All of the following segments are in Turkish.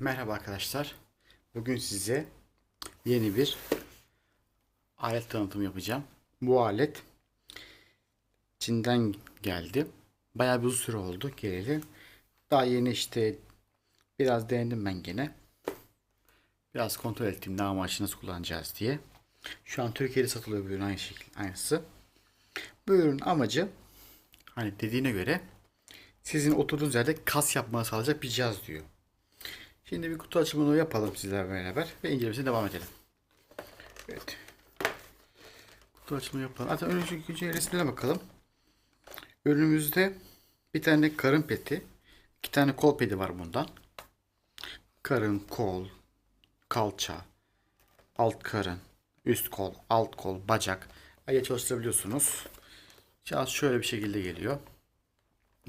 Merhaba arkadaşlar. Bugün size yeni bir alet tanıtımı yapacağım. Bu alet Çin'den geldi. Bayağı bir uzun süre oldu geleli. Daha yeni işte biraz denedim ben gene. Biraz kontrol ettim ne amaçlı nasıl kullanacağız diye. Şu an Türkiye'de satılıyor bu ürün aynı şekilde aynısı. Bu ürünün amacı hani dediğine göre sizin oturduğunuz yerde kas yapmanı sağlayacak bir cihaz diyor. Şimdi bir kutu açımını yapalım sizlerle beraber ve incelemesine devam edelim. Evet. Kutu açımını yapalım. Zaten önce, önce resimlere bakalım. Ürünümüzde bir tane karın peti, iki tane kol pedi var bundan. Karın, kol, kalça, alt karın, üst kol, alt kol, bacak. Ayı çalıştırabiliyorsunuz. Cihaz şöyle bir şekilde geliyor.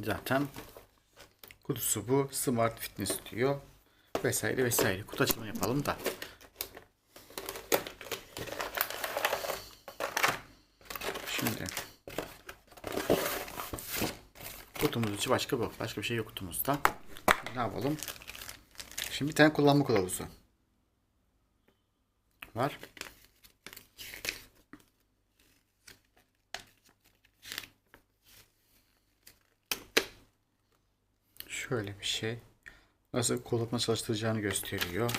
Zaten kutusu bu. Smart Fitness diyor. Vesaire vesaire. Kutu açılımı yapalım da. Şimdi kutumuzun içi başka bu. Başka bir şey yok kutumuzda. Ne yapalım? Şimdi bir tane kullanma kılavuzu var. Şöyle bir şey. Nasıl kullanma çalıştıracağını gösteriyor.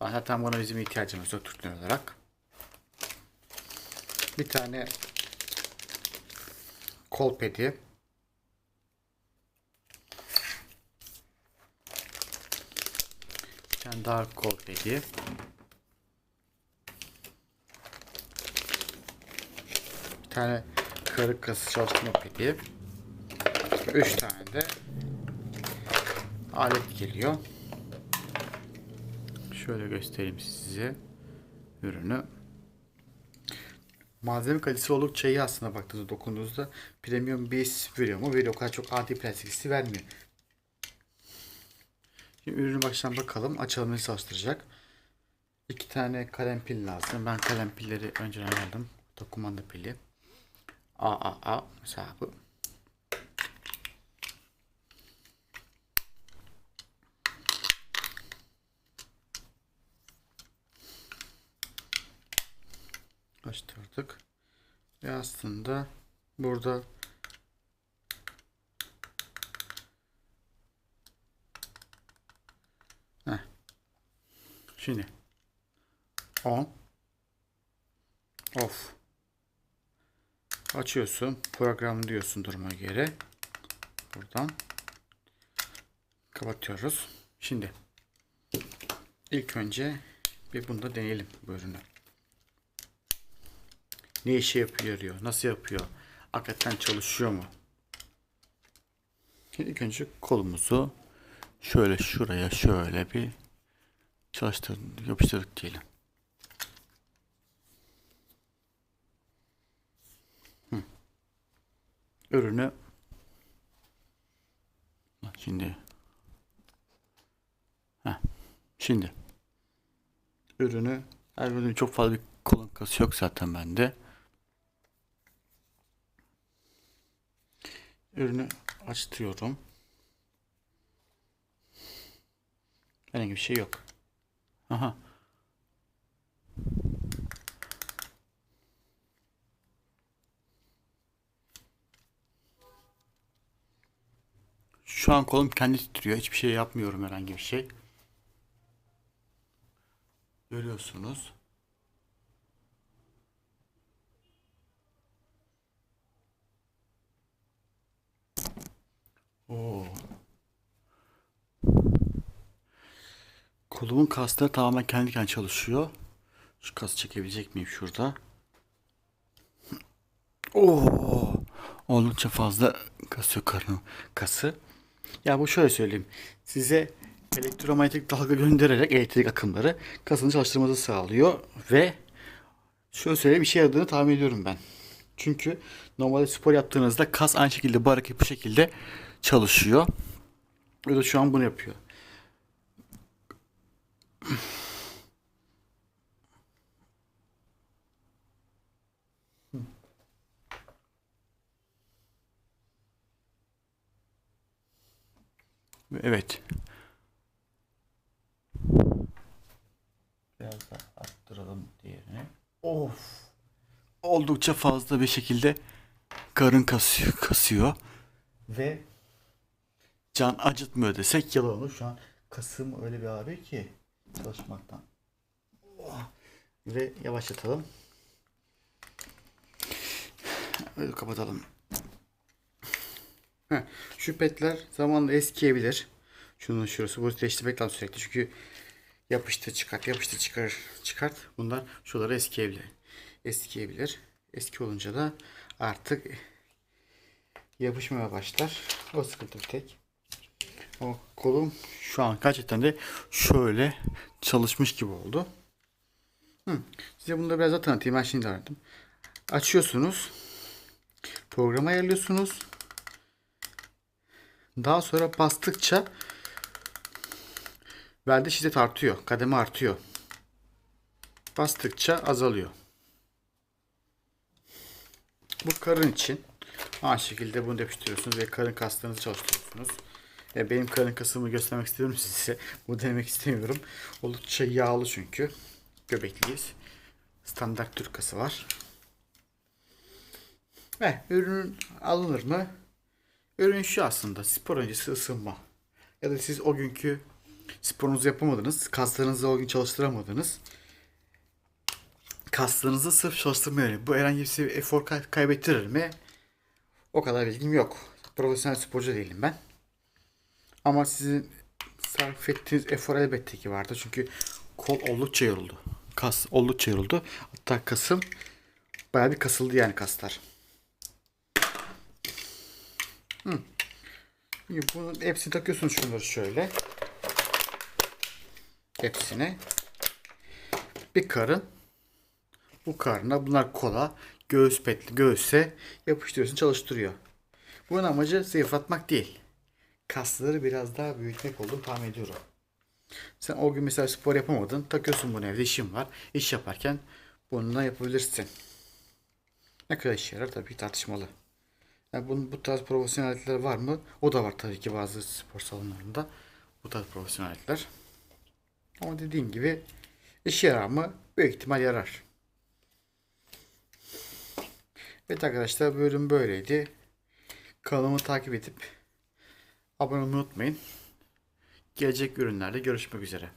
Zaten buna bizim ihtiyacımız yok Türkler olarak. Bir tane kol pedi. Bir tane daha kol pedi. Bir tane karı kası çalıştırma pedi. Üç tane de alet geliyor. Şöyle göstereyim size ürünü. Malzeme kalitesi oldukça iyi aslında baktığınızda dokunduğunuzda premium bir his veriyor mu? Veriyor. O kadar çok adi plastik hissi vermiyor. Şimdi ürünü baştan bakalım. Açalım nasıl çalıştıracak. İki tane kalem pil lazım. Ben kalem pilleri önceden aldım. Dokumanda pili. AAA mesela bu. açtırdık. Ve aslında burada Heh. Şimdi on off açıyorsun program diyorsun duruma göre buradan kapatıyoruz. Şimdi ilk önce bir bunda deneyelim bu ürünü. Ne işe yapıyor, nasıl yapıyor, hakikaten çalışıyor mu? Şimdi önce kolumuzu şöyle şuraya şöyle bir çalıştırdık, yapıştırdık diyelim. Ürünü şimdi Heh. şimdi ürünü her ürünün çok fazla bir kolon kası yok zaten bende. Ürünü açtırıyorum. Herhangi bir şey yok. Aha. Şu an kolum kendi titriyor. Hiçbir şey yapmıyorum herhangi bir şey. Görüyorsunuz. Oo. Kolumun kasları tamamen kendi kendine çalışıyor. Şu kası çekebilecek miyim şurada? Oo. Oldukça fazla kasıyor karnım kası. Ya bu şöyle söyleyeyim. Size elektromanyetik dalga göndererek elektrik akımları kasını çalıştırmanızı sağlıyor ve şöyle söyleyeyim bir şey yaradığını tahmin ediyorum ben. Çünkü normalde spor yaptığınızda kas aynı şekilde bu bu şekilde çalışıyor. Ve de şu an bunu yapıyor. Evet. Biraz daha arttıralım diğerini. Of. Oldukça fazla bir şekilde karın kasıyor. kasıyor. Ve can acıtmıyor desek yalan olur. Şu an kasım öyle bir ağrı ki çalışmaktan. Oh. Ve yavaşlatalım. Öyle kapatalım. Heh, şu petler zamanla eskiyebilir. Şunun şurası bu değiştirmek lazım sürekli çünkü yapıştır çıkart yapıştır çıkar çıkart bunlar şuraları eskiyebilir. Eskiyebilir. Eski olunca da artık yapışmaya başlar. O sıkıntı bir tek. O kolum şu an gerçekten de şöyle çalışmış gibi oldu. Hı. Size bunu da biraz daha tanıtayım. Ben şimdi öğrendim. Açıyorsunuz. Programa ayarlıyorsunuz. Daha sonra bastıkça verdiği şiddet artıyor. Kademe artıyor. Bastıkça azalıyor. Bu karın için aynı şekilde bunu yapıştırıyorsunuz ve karın kaslarınızı çalıştırıyorsunuz. E, benim karın kasımı göstermek istiyorum size. Bu denemek istemiyorum. Oldukça yağlı çünkü. Göbekliyiz. Standart Türk kası var. Ve ürün alınır mı? Ürün şu aslında spor öncesi ısınma. Ya da siz o günkü sporunuzu yapamadınız. Kaslarınızı o gün çalıştıramadınız. Kaslarınızı sırf çalıştırmıyor. Bu herhangi bir efor kay- kaybettirir mi? O kadar bilgim yok. Profesyonel sporcu değilim ben. Ama sizin sarf ettiğiniz efor elbette ki vardı. Çünkü kol oldukça yoruldu. Kas oldukça yoruldu. Hatta kasım bayağı bir kasıldı yani kaslar. Hı. Bunun hepsini takıyorsunuz şunları şöyle. Hepsini. Bir karın. Bu karına bunlar kola. Göğüs petli göğüse yapıştırıyorsun çalıştırıyor. Bunun amacı zayıflatmak değil. Kasları biraz daha büyütmek olduğunu tahmin ediyorum. Sen o gün mesela spor yapamadın. Takıyorsun bunu evde işin var. İş yaparken bununla yapabilirsin. Ne kadar işe yarar tabii tartışmalı. Yani bunun, bu tarz profesyonel aletler var mı? O da var tabii ki bazı spor salonlarında. Bu tarz profesyonel aletler. Ama dediğim gibi işe yarar mı? Büyük ihtimal yarar. Evet arkadaşlar ürün böyleydi. Kanalımı takip edip abone olmayı unutmayın. Gelecek ürünlerde görüşmek üzere.